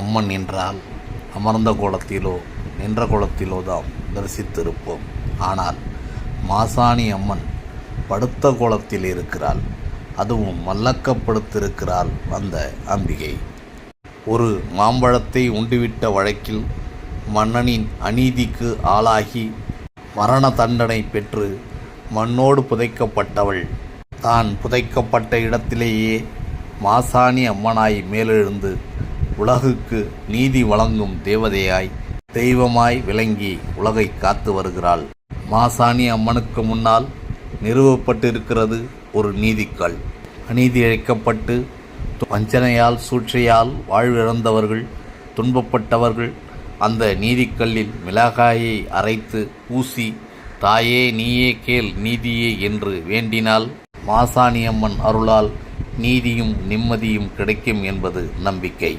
அம்மன் என்றால் அமர்ந்த கோலத்திலோ நின்ற கோலத்திலோ தான் தரிசித்திருப்போம். ஆனால் மாசாணி அம்மன் படுத்த கோலத்தில் இருக்கிறாள். அதுவும் மல்லக்கப்படுத்திருக்கிறாள் அந்த அம்பிகை. ஒரு மாம்பழத்தை உண்டுவிட்ட வழக்கில் மன்னனின் அநீதிக்கு ஆளாகி மரண தண்டனை பெற்று மண்ணோடு புதைக்கப்பட்டவள். தான் புதைக்கப்பட்ட இடத்திலேயே மாசாணி அம்மனாய் மேலெழுந்து உலகுக்கு நீதி வழங்கும் தேவதையாய் தெய்வமாய் விளங்கி உலகை காத்து வருகிறாள். மாசாணி அம்மனுக்கு முன்னால் நிறுவப்பட்டிருக்கிறது ஒரு நீதிக்கல். அநீதி இழைக்கப்பட்டு வஞ்சனையால் சூழ்ச்சியால் வாழ்விழந்தவர்கள் துன்பப்பட்டவர்கள் அந்த நீதிக்கல்லில் மிளகாயை அரைத்து பூசி தாயே நீயே கேள் நீதியே என்று வேண்டினால் மாசாணியம்மன் அருளால் நீதியும் நிம்மதியும் கிடைக்கும் என்பது நம்பிக்கை.